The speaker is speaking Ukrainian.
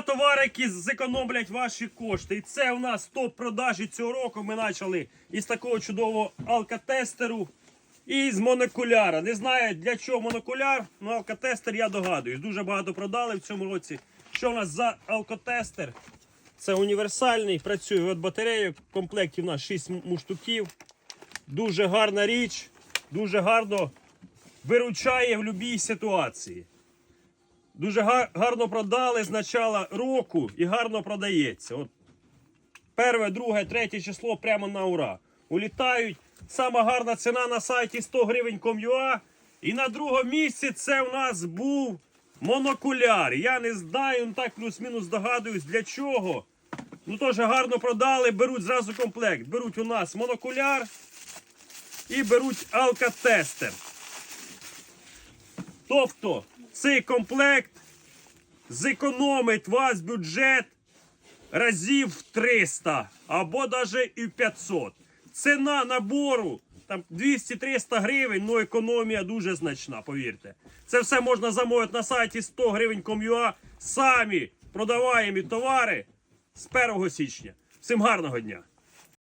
Товари, які зекономлять ваші кошти. І це у нас топ продажі цього року. Ми почали із такого чудового алкотестеру і з монокуляра. Не знаю для чого монокуляр, але алкотестер я догадуюсь. Дуже багато продали в цьому році. Що у нас за алкотестер? Це універсальний, працює від батареї. В комплекті у нас 6 муштуків. Дуже гарна річ, дуже гарно виручає в будь-якій ситуації. Дуже гарно продали з начала року і гарно продається. От перше, друге, третє число прямо на ура. Улітають. Сама гарна ціна на сайті 100 гривень com.ua. І на другому місці це у нас був монокуляр. Я не знаю, ну так плюс-мінус догадуюсь для чого. Ну теж гарно продали, беруть зразу комплект. Беруть у нас монокуляр і беруть алкотестер. Тобто цей комплект зекономить вас бюджет разів в 300 або навіть і в 500. Ціна набору там 200-300 гривень, ну економія дуже значна, повірте. Це все можна замовити на сайті 100 гривень com.ua. Самі продаваємо товари з 1 січня. Всім гарного дня!